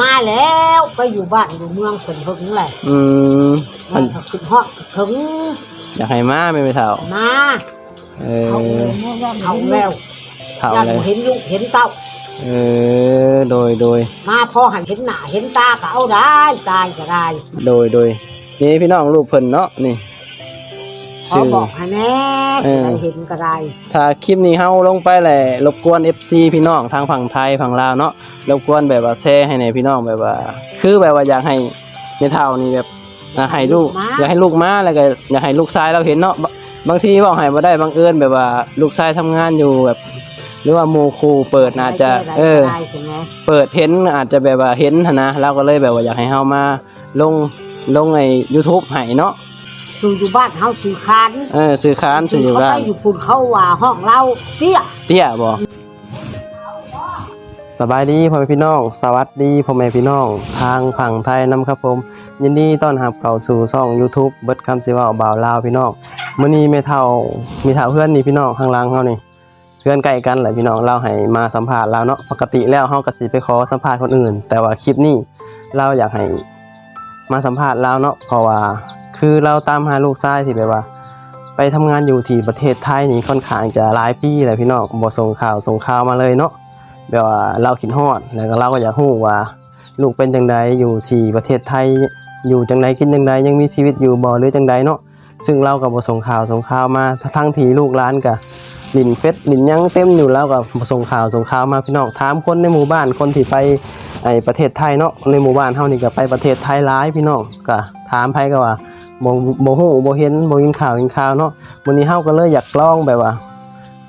มาแล้วไปอยู่บ้านอยู่เมืองเพิ่นเพิ่งแหละอืมแม่ก็ขึ้นฮอดถึงอยากให้มาแม่ไม่เท่ามาเอเขาอเขาแล้วเท่าอยากเลยเห็นลูกเห็นเต้าเออโดยโดยมาพอหันเห็นหน้าเห็นตาก็เอาได้ตายก็ได้โดยโดยนี่พี่น้องลูกเพิ่นเนาะนี่ ขอบอกให้แน่เออได้เห็นก็ได้ถ้าคลิปนี้เฮาลงไปแหละรบกวน FC พี่น้องทางฝั่งไทยฝั่งลาวเนาะรบกวนแบบว่าแชร์ให้ในพี่น้องแบบว่า คือแบบว่าอยากให้ในเท่านี่แบบอยากให้ลูกอยากให้ลูกมาแล้วก็อยากให้ลูกชายเราเห็นเนาะบางบางทีบอกให้บ่ได้บังเอิญแบบว่าลูกชายทำงานอยู่แบบ หรือว่าหมู่ครูเปิดอาจจะได้เออ ได้ใช่ไหมเปิดเห็นอาจจะแบบว่าเห็นหั้นนะเราก็เลยแบบว่าอยากให้เฮามาลงลงใน YouTube ให้เนาะ สู่อยู่บ้านเฮาสื่อคานเออซื้อค้านซื้ออยู่บ้านเขาไปอยู่ปุ่นเขาว่าห้องเราเตี้ยเตี้ยบ่สบายดีพ่อแม่พี่น้อง สวัสดีพ่อแม่พี่น้อง ทางฝั่งไทยนํครับผม ยินดีต้อนรับเข้าสู่ช่อง YouTube เบิดคำสิเว้าบ่าวลาวพี่น้องมื้อนี้แม่เฒ่ามีเฒ่าเพื่อนนี่พี่น้องข้างหล่างเฮานี่เพื่อนใกล้กันแหละพี่น้องเราให้มาสัมภาษณ์เราเนาะปกติแล้วเฮาก็สิไปขอสัมภาษณ์คนอื่น แต่ว่าคลิปนี้เราอยากให้มาสัมภาษณ์เราเนาะเพราะว่า คือเราตามหาลูกชายที่แบบว่า ไปทำงานอยู่ที่ประเทศไทยนี่ค่อนข้างจะหลายปีเลยพี่น้องบ่ส่งข่าวส่งข่าวมาเลยเนาะแบบว่าเราคิดฮอดแล้วก็เราก็อยากรู้ว่าลูกเป็นจังใดอยู่ที่ประเทศไทยอยู่จังใดกินจังใดยังมีชีวิตอยู่บ่หรือจังใดเนาะซึ่งเราก็บ่ส่งข่าวส่งข่าวมาทั้งที่ลูกหลานก็ลินเฟซลินยังเต็มอยู่แล้วก็บ่ส่งข่าวส่งข่าวมาพี่น้องถามคนในหมู่บ้านคนที่ไปไอ้ประเทศไทยเนาะในหมู่บ้านเฮานี่ก็ไปประเทศไทยหลายพี่น้องก็ถามไผก็ว่า บ่บ่ฮู้บ่เห็นบ่ยินข่าวยินข่าวเนาะวันนี้เฮาก็เลยอยากลองแบบว่า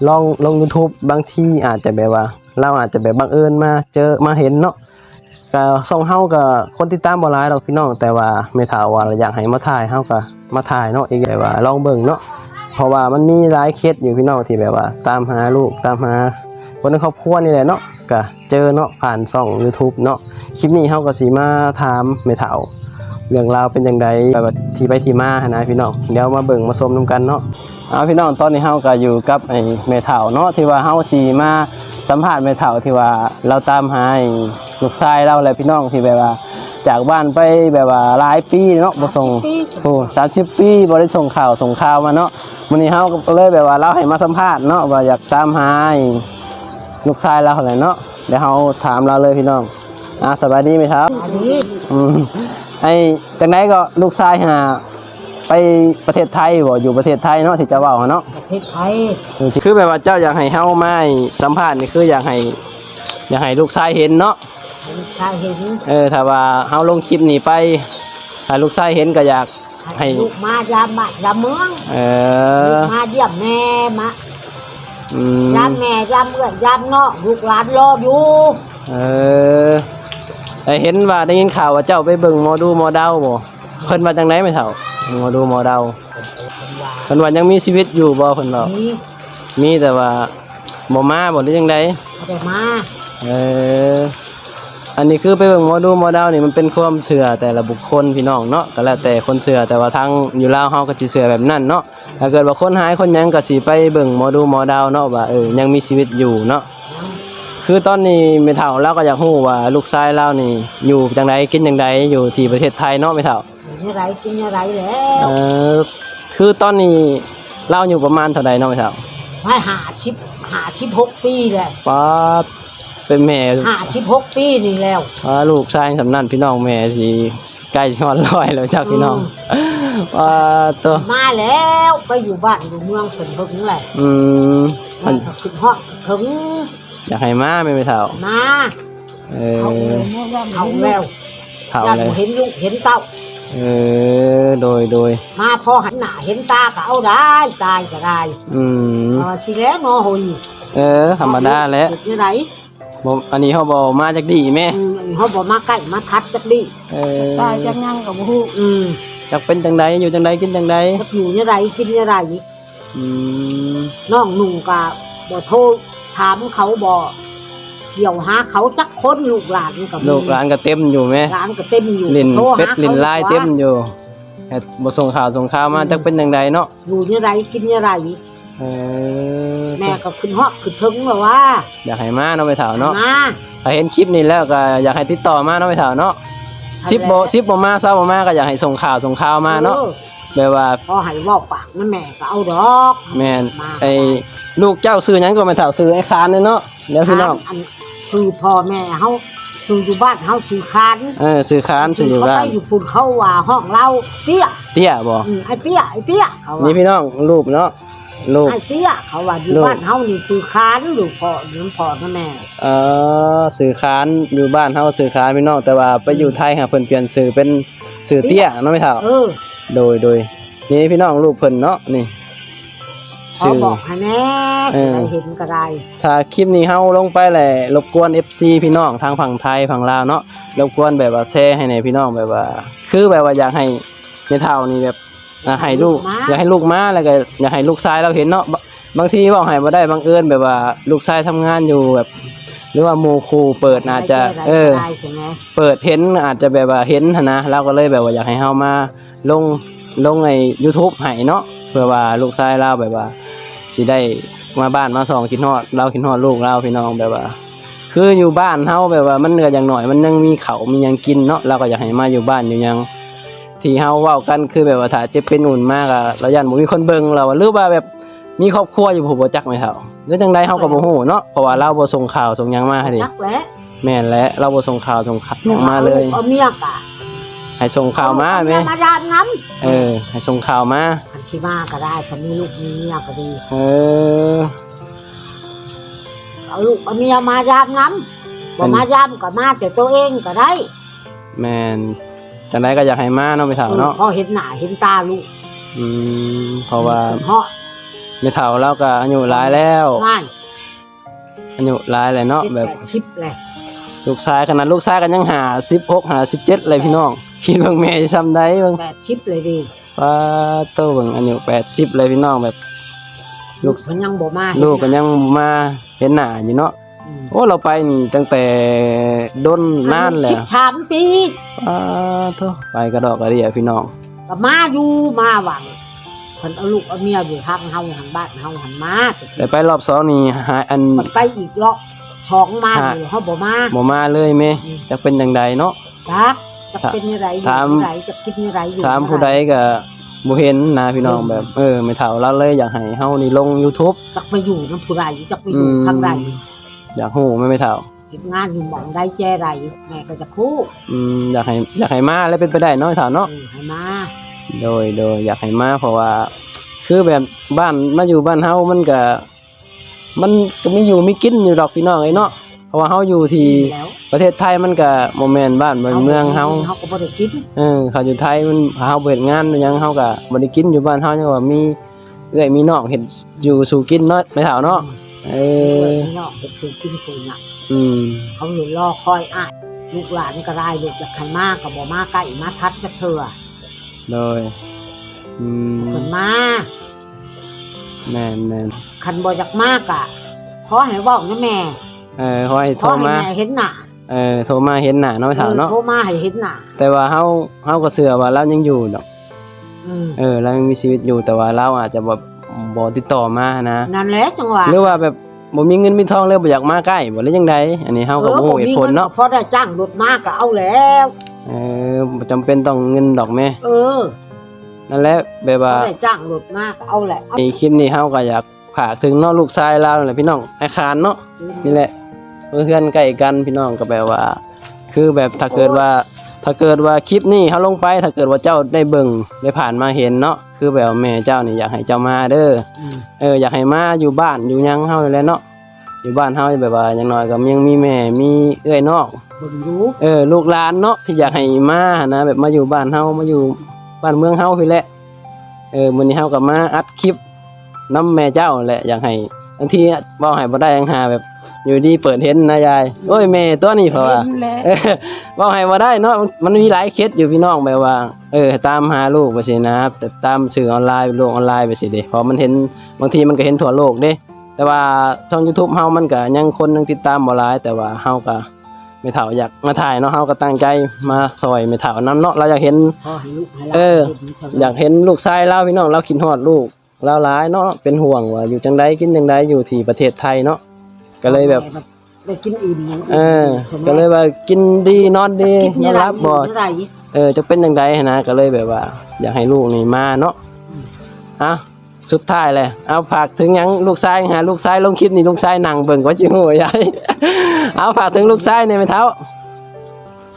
ลองลง YouTube บางที่อาจจะแบบว่า เราอาจจะแบบบังเอิญมาเจอมาเห็นเนาะก็ส่องเฮาก็คนติดตามบ่หลายดอกพี่น้องแต่ว่าไม่ถาว่าอยากให้มาถ่ายเฮาก็มาถ่ายเนาะอีกแบบว่าลองเบิ่งเนาะเพราะว่ามันมีหลายเคสอยู่พี่น้องที่แบบว่า ตามหาลูกตามหาคนในครอบครัวนี่แหละเนาะก็เจอเนาะผ่านช่อง YouTube เนาะคลิปนี้เฮาก็สิมาถามแม่เฒ่า เรื่องราวเป็นอย่างไรแบบว่าที่ไปที่มาหั้นนะพี่น้องเดี๋ยวมาเบิ่งมาชมนํกันเนาะเอาพี่น้องตอนนี้เฮาก็อยู่กับไอ้แม่เฒ่าเนาะที่ว่าเฮาสิมาสัมภาษณ์แม่เฒ่าที่ว่าเราตามหาไอ้ลูกชายเราแหละพี่น้องที่แบบว่าจากบ้านไปแบบว่าหลายปีเนาะบ่ส่งโอ้30ปีบ่ได้ส่งข่าวส่งข่าวมาเนาะมื้อนี้เฮาก็เลยแบบว่าเราให้มาสัมภาษณ์เนาะว่าอยากตามหาไอ้ลูกชายเราแหละเนาะเดี๋ยวเฮาถามเราเลยพี่น้องอ่าสบายดีไหมครับอันนี้อืม ไอ้จังไดก็ลูกชายหาไปประเทศไทยบ่อยู่ประเทศไทยเนาะที่จะเว้าอะเนาะประเทศไทยคือแบบว่าเจ้าอยากให้เฮามาให้สัมภาษณ์นี่คืออยากให้ อยากให้ลูกชายเห็นเนาะลูกชายเห็นเออถ้าว่าเฮาลงคลิปนี้ไปถ้าลูกชายเห็นก็อยากให้ให้ลูกมายามบ้านยามเมืองเอลูอกมาเยี่ยมแม่มาอืมยามแม่ยามเอื้อนยามน้องลูกหลานรออยู่เออ แต่เห็นว่าได้ยินข่าวว่าเจ้าไปเบิ่งหมอดูหมอเดาบ่เพิ่นว่าจังได๋ไม่เท่าหมอดูหมอเดาเพิ่นว่ายังมีชีวิตอยู่บ่เพิ่นบอกนี่มีแต่ว่าบ่มาบ่หรือจังไดเขาได้มาเอออันนี้คือไปเบิ่งหมอดูหมอดาวนี่มันเป็นความเชื่อแต่ละบุคคลพี่น้องเนาะก็แล้วแต่คนเชื่อแต่ว่าทางอยู่ลาวเฮาก็สิเชื่อแบบนั้นเนาะถ้าเกิดว่าคนหายคนหยังก็สิไปเบิ่งหมอดูหมอดาวเนาะว่าเออยังมีชีวิตอยู่เนาะ คือตอนนี้แม่เฒ่าเราก็อยากฮู้ว่าลูกชายเรานี่ อยู่จังไดกินจังไดอยู่ที่ประเทศไทยเนาะแม่เฒ่าอยู่อะไรกินอะไรแล้เอวอคือตอนนี้เราอยู่ประมาณเท่าใดเนาะแม่เฒ่าให้หาชิบหาชิบหกปีแหละป๊าดเป็นแม่หาชิบหกปีนี่แล้ว ว่าลูกชายสำนันพี่น้องแม่สิใกล้ช้อนลอยแล้วจ้าพี่น้องว่าตัวมาแล้วไปอยู่บ้านอยู่เมืองเพิ่นเพิ่งแหละอืมมัแม่นก็ขึ้นฮอดถึง อยากให้มาไม่ไปเท่ามาเอเขาอเขาแล้วเท่าอยากเลยเห็นลูกเห็นเต้าเออโดยโดยมาพอหันหน้าเห็นตาก็เอาได้ตายก็ได้ อืมเออสิแล้วเนาะโหยเออธรรมดาแหล้วเฮ็ดจังไดบ่อันนี้เขาบอกมาจากดีแม่อืมเขาบอกมาใกล้มาทัดจักดิเออตายจังยังก็บ่ฮู้อืมจากเป็นจังใดอยู่จังใดกินจังใดจักอยู่จังไดกินจังไดอืมน้องหนุ่งก็บ่โทร ถามเขาบ่เดี๋ยวหาเขาจักคนลูกหลานก็มีลูกหลานก็เต็มอยู่แม่หลานก็เต็มอยู่ลินโทรเป็ดหาขาลินลายเต็มอยู่แต่บ่ส่งข่าวส่งข่าวมาจักเป็นจังใดเนาะอยู่จังไดกินจังไดเออแม่ก็ขึ้นฮอดขึ้นถึงแล้วว่า อยากให้มาเนาะไปเถาเนาะมาไปถ้าเห็นคลิปนี้แล้วก็อยากให้ติดต่อมาเนาะไม่เท่าเนาะ10บ่10บ่มา20บ่มาก็อยากให้ส่งข่าวส่งข่าวมาเนาะออ แบบว่าพอให้เว้าปากนั่นแม่ก็เอาดอกแม่นมาไอ้ลูกเจ้าซื้อหยังก็ไม่เท่าซื้อไอ้คานเนี่ยเนาะเดี๋ยวพี่น้องอันชื่อพ่อแม่เฮาชื่ออยู่บ้านเฮาชื่อคานเออซื้อคานซื้ออยู่บ้านเขาไปอยู่ปุ่นเขาว่าห้องเราเตี้ยเตี้ยบ่อืมไอ้เตี้ยไอ้เตี้ยเขานี่ว่าพี่น้องรูปเนาะรูปไอ้เตี้ยเขาว่าอยู่ลูกบ้านเฮานี่ชื่อคานอยู่พ่ออยู่พ่อนั่นแม่เอ่อซื้อคานอยู่บ้านเฮาซื้อคานพี่น้องแต่ว่าไปอยู่ไทยฮะเพิ่นเปลี่ยนชื่อเป็นชื่อเตี้ยเนาะไม่เท่าเออ โดยโดยนี่พี่น้องรูปเพิ่นเนาะนี่ขอชื่อ บอกให้แน่เออได้เห็นก็ได้ถ้าคลิปนี้เฮาลงไปแหละรบกวน FC พี่น้องทางฝั่งไทยฝั่งลาวเนาะรบกวนแบบว่าแชร์ให้ในพี่น้องแบบว่า คือแบบว่าอยากให้ในเท่านี่แบบอ่าให้ลูกอยากให้ลูกมาแล้วก็อยากให้ลูกชายเราเห็นเนาะบะบางทีเว้าให้บ่ได้บังเอิญแบบว่าลูกชายทำงานอยู่แบบห รือว่าหมู่ครูเปิดอาจจะได้เออได้ใช่ไหมเปิดเห็นอาจจะแบบว่าเห็นหั้นนะเราก็เลยแบบว่าอยากให้เฮามาลงลงใน YouTube ให้เนาะเพื่อว่าลูกชายเราแบบว่าสิได้มาบ้านมาส่องคิดฮอดเราคิดฮอดลูกเราพี่น้องแบบว่า คืออยู่บ้านเฮาแบบว่ามันก็อย่างหน่อย มันยังมีเขาวมีหยังกินเนาะเราก็อยากให้มาอยู่บ้านอยู่หยัง ที่เฮาเว้ากันคือแบบว่าถ้าเจ็บเป็นอุ่นมากอะเรายันบ่มีคนเบิ่งเราอะหรือว่าแบบ มีครอบครัวอยู่ผมบ่จักไหมเฮาหรือจังใดเฮาก็บ่ฮู้เนาะเพราะว่าเราบ่ส่งข่าวส่งหยังมาให้ดิจักแหล้วแม่นแหละเราบ่ส่งข่าวส่งข่าวหยังมาเลยเอาเมียกะให้ส่งข่าวมาเอไหมเยมาดามน้ำเออ ให้ส่งข่าวมาคันชิมาก็ได้คันมีลูกมีเมียก็ดีเออเอาลูกเอาเมียมายามน้ำบ่มายามก็มาแต่ตัวเองก็ได้ แมนจังไดก็อยากให้มาเนาะไม่เฒ่าเนาะพอเห็นหน้าเห็นตาลูกอืมเพราะว่าเพราะ ไม่เฒ่าเราก็อายุหลายแล้วง่ายอายุหลายแล้วเนาะแบบชิปแหละลูกชายขนาดลูกชายก็ยังหา16หา17เลยพี่น้องคิดเบิ่งแม่จะซ้ำได้เบิ่งแปดชิปเลยดีว่าโตเบิ่งอายุ80เลยพี่น้องแบบ ลูกมันยังบ่มาลูกก็ยังมาเห็นหน้าอยู่เนาะอืมโอ้เราไปนี่ตั้งแต่ดนนานแล้ชิวปสามปีอ้าโตไปกระดอกกระเดียพี่น้องก็มาอยู่มาหวัง คนเอาลูกเอาเมียอยู่ทางเฮาทางบ้านเฮาหันมาแต่ไปรอบสองนี่หาอันมันไปอีกรอบสองมาฮะอยู่เฮาบ่มาบ่มาเลยแม่จะเป็นจังใดเนาะจักจะเป็นยังไงอยู่ถามยังไงจะกินยังไงอยู่ถามผู้ใดก็บ่เห็นนะพี่น้องแบบเออไม่เท่าเราเลยอยากให้เฮานี่ลง YouTube จักไปอยู่น้ำผู้ใดจักไปอยู่อืมทางใดอยากฮู้แม่ไม่เท่าเฮ็ดงานอยู่หมองใดแจ้ใดแม่ก็จะพูดอืมอยากให้อยากให้มาแล้วเป็นไปได้เนาะไม่เท่าเนาะเออให้มา โดยโดยอยากให้มาเพราะว่า คือแบบบ้านมาอยู่บ้านเฮามันก็มันก็มีอยู่มีกินอยู่ดอกพี่น้องไอ้เนาะเพราะว่าเฮาอยู่ที่แล้วประเทศไทยมันก็บ่แม่นบ้านบ่แม่นเมืองเฮาเฮาก็บ่ได้กินเออเขาอยู่ไทยมันเฮาเปิดงานหยังเฮาก็บ่ได้กินอยู่บ้านเฮายังว่ามีเอื้อยมีน้องเห็นอยู่สู่กินเนาะไม่เท่าเนาะเอเอออเนาะเฮ็ดสู่กินสู่หยังอืมเขาอยู่รอคอยอะลูกหลานก็ได้ลูกอยากให้มาก็บ่มาใกล้มาทัดจักเทื่อ โดยอืมเพิ่นมาแม่นแม่นคันบ่อยากมากอะขอให้เว้านะแม่เออขอให้ขโทรอให้มาแม่เห็นหน้าเออโทรมาเห็นหน้าเนาะไม่เท่าเนาะ ออโทรมาให้เห็นหน้าแต่ว่าเฮาเฮาก็เชื่อว่าเรายังอยู่ดอก อืมเออเรายังมีชีวิตอยู่แต่ว่าเราอาจจะแบบบ่ติดต่อมานะ นั่นแหละจังหวะหรือว่าแบบบ่มีเงินมีทองเลยบ่อยากมาใกล้บ่หรือจังใดอันนี้เฮาก็บ่ฮู้เหตุผลเนาะ พอได้จ้างรถมาก็เอาแล้ว เออบ่จำเป็นต้องเงินดอกแม่เออนั่นแหละแบบพอว่าได้จ้างรถมาก็เอาแหละเอาในคลิปนี้เฮาก็อยากฝากถึงเน้องลูกชายเรานั่นแหละพี่น้องไอ้คานเนาะนี่แหละเพื่อนใกล้กันพี่น้องก็แบบว่า คือแบบถ้าเกิดว่าถ้าเกิดว่าคลิปนี้เฮาลงไป ถ้าเกิดว่าเจ้าได้เบิ่งได้ผ่านมาเห็นเนาะคือแบบว่าแม่เจ้านี่อยากให้เจ้ามาเด้ออืมเอออยากให้มาอยู่บ้านอยู่หยังเฮานี่แหละเนาะ อยู่บ้านเฮาแบบว่าอย่างน้อยก็ยังมีแม่มีเอื้อยน้องเบิ่งรู้เออลูกหลานเนาะที่อยากให้มานะแบบมาอยู่บ้านเฮามาอยู่บ้านเมืองเฮาพี่แหละเออมื้อนี้เฮาก็มาอัดคลิปน้ำแม่เจ้าแหละอยากให้บางทีเว้าให้บ่ได้ยังหาแบบ อยู่ดีเปิดเห็นนะยายโอ้ยแม่ตัวนี้เพราะว่าเห็นแล้วเออเว้าให้บ่ได้เนาะมันมันมีหลายเคสอยู่พี่น้องแบบว่า เออ ตามหาลูกไปสินะแต่ตามสื่อออนไลน์โลกออนไลน์ไปสิเด้เพราะมันเห็นบางทีมันก็เห็นทั่วโลกเด้ แต่ว่าช่อง YouTube เฮามันก็ยังคนยังติดตามบ่หลาย แต่ว่าเฮาก็ไม่เฒ่าอยากมาถ่ายเนาะเฮาก็ตั้งใจมาซอยไม่เฒ่านํเนาะเราอยากเห็นพอให้ลูกให้หลานเออห็นใช่ไหมอยากเห็นลูกชายเราพี่น้องเราคิดฮอดลูกเราหลายเนาะเป็นห่วงว่าอยู่จังไดกินจังไดอยู่ที่ประเทศไทยเนาะก็เลยแบบได้กินอิ่มอย่างเออใช่ไหมก็เลยว่ากินดีนอนดีกินนยัองนไงรับบ่กินยังไงเออจะเป็นจังไดหั้นนะก็เลยแบบว่า อยากให้ลูกนี่มาเนาะอะ สุดท้ายเลยเอาฝากถึงยังลูกชายหาลูกชายลงคลิปนี่ลูกชายนั่งเบิ่งก็สิฮู้ใหญ่เอาฝากถึงลูกชายเนี่ยไม่เท่า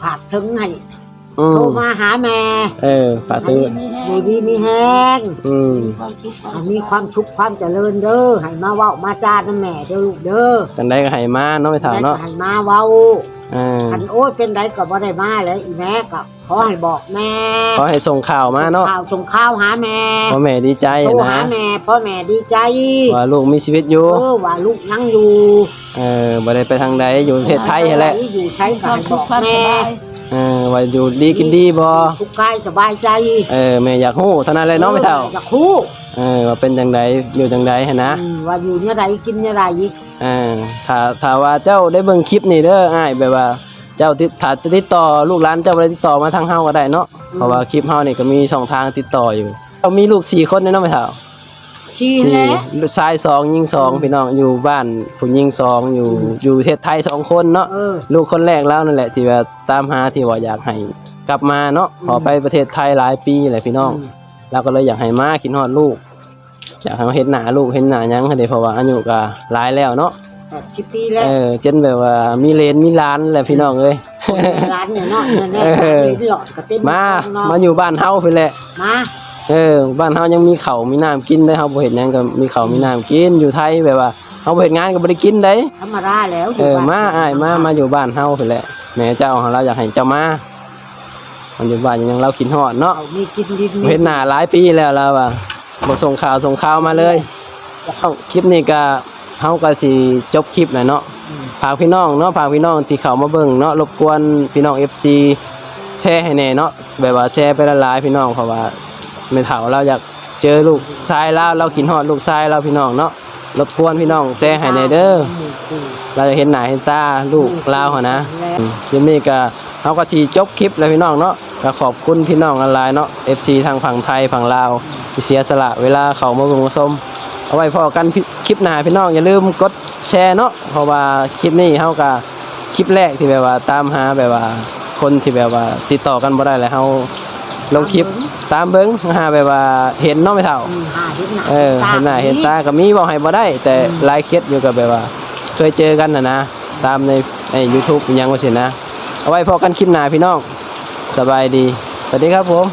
ผากถึงให้ อืโทรมมาหาแม่เออฝากถึงอยู่ดีมีแห้งอืมให้มีความสุขความเจริญเด้อให้มาเว้ามาจานํแม่เด้อลูกเด้อจังไดก็ให้มาเนาะแม่เฒ่าเนาะให้มาเว้าเออคันโอ้ยเป็นไดก็บ่ได้มาเลยอีแม่ก็ขอให้บอกแม่ขอให้ส่งข่าวมาเนาะข่าวส่งข้าวหาแม่พ่อแม่ดีใจโทรนะหาแม่พ่อแม่ดีใจว่าลูกมีชีวิตอยู่ เออว่าลูกยังอยู่เออบ่ได้ไปทางใดอยู่ประเทศไทยนั่นแหละ อยู่ใช้คก็วามให้บสุอขกความสแม่บาย เออว่าอยู่ดีกินดีบ่สุขกายสบายใจเออแม่อยากฮู้เท่านั้นเลยเนาะแม่เฒ่าจะคู่เออว่าเป็นจังไดอยู่จังไดหันนะอืมว่าอยู่เนี่ยใดกินเนี่ยใดอีกเออถ้าถ้าว่าเจ้าได้เบิ่งคลิปนี่เด้ออ้ายแบบว่าเจ้าติดถ้าจะติดต่อลูกหลานเจ้าบ่ได้ติดต่อมาทางเฮาก็ได้เนาะเพราะว่าคลิปเฮานี่ก็มีช่องทางติดต่ออยู่เรามีลูกสี่คนเนาะแม่เฒ่า ชี้สี่แล้วชายสองหญิงสองพี่น้องอยู่บ้านผู้หญิงสองอยู่อยู่ประเทศไทยสองคนเนาะเออ ลูกคนแรกแล้วนั่นแหละที่ว่าตามหาที่ว่าอยากให้กลับมาเนาะขอไปประเทศไทยหลายปีแหละพี่น้องเราก็เลยอยากให้มาคิดฮอดลูก อยากให้มาเห็นหน้าลูกเห็นหน้าหยังให้ได้เพราะว่าอายุก็หลายแล้วเนาะแปดสิบปีแล้วเออจนแบบว่ามีเลนมีหล้านแหละพี่น้องเอ้ย ร้านเนี่ยเนาะเนี่ยเออๆหลอดกระเต็มมาเนาะมาอยู่บ้านเฮาไปแหละ มา เออบ้านเฮายังมีข้าวมีน้ำกินได้เฮาบ่เฮ็ดหยังก็มีข้าวมีน้ำกินอยู่ไทยแบบว่าเฮาบ่เฮ็ดงานก็บ่ได้กินได้ธรรมดาแล้วเออมาอ้ายมามาอยู่บ้านเฮาไปแหละแม่เจ้าของเราอยากให้เจ้ามามันอยู่บ้านยังเรากินฮอดเนาะเอามีกินดินบ่เห็นหน้าหลายปีแล้วเราว่าบ่ส่งข่าวส่งข่าวมาเลยเอ้าคลิปนี้ก็เฮาก็สิจบคลิปแล้วเนาะ อืมฝากพี่น้องเนาะฝากพี่น้องที่เข้ามาเบิ่งเนาะรบกวนพี่น้อง FC แชร์ให้แน่เนาะแบบว่าแชร์ไปละลายๆพี่น้องเพราะว่า แม่เฒ่าเราอยากเจอลูกชายเราเรากินฮอดลูกชายเราพี่น้องเนาะรบกวนพี่น้องแชร์ให้แน่เด้อเราจะเห็นหน้าเห็นตาลูกเราหั่นะอืมคลิปนี้ก็เฮาก็สิจบคลิปแล้วพี่น้องเนาะก็ขอบคุณพี่น้องหลายๆเนาะ FC ทางฝั่งไทยฝั่งลาวที่เสียสละเวลาเขามาเบิ่งมาชมเอาไว้พอกันคลิปหน้าพี่น้องอย่าลืมกดแชร์เนาะเพราะว่าคลิปนี้เฮาก็คลิปแรกที่แบบว่าตามหาแบบว่าคนที่แบบว่าติดต่อกันบ่ได้แล้วเฮาลงคลิป ตามเบิ่งหาแบบว่าเห็นเนาะไม่เท่าอืมหาเห็นหน้าเออเห็นหน้าเห็นตาก็มีบ่ให้บ่ได้ แต่หลายเคสอยู่กับแบบว่า เคยเจอกันน่ะนะ ตามในใน YouTube อิหยังว่าซี่นะ เอาไว้พอกันคลิปหน้าพี่น้อง สบายดี สวัสดีครับผม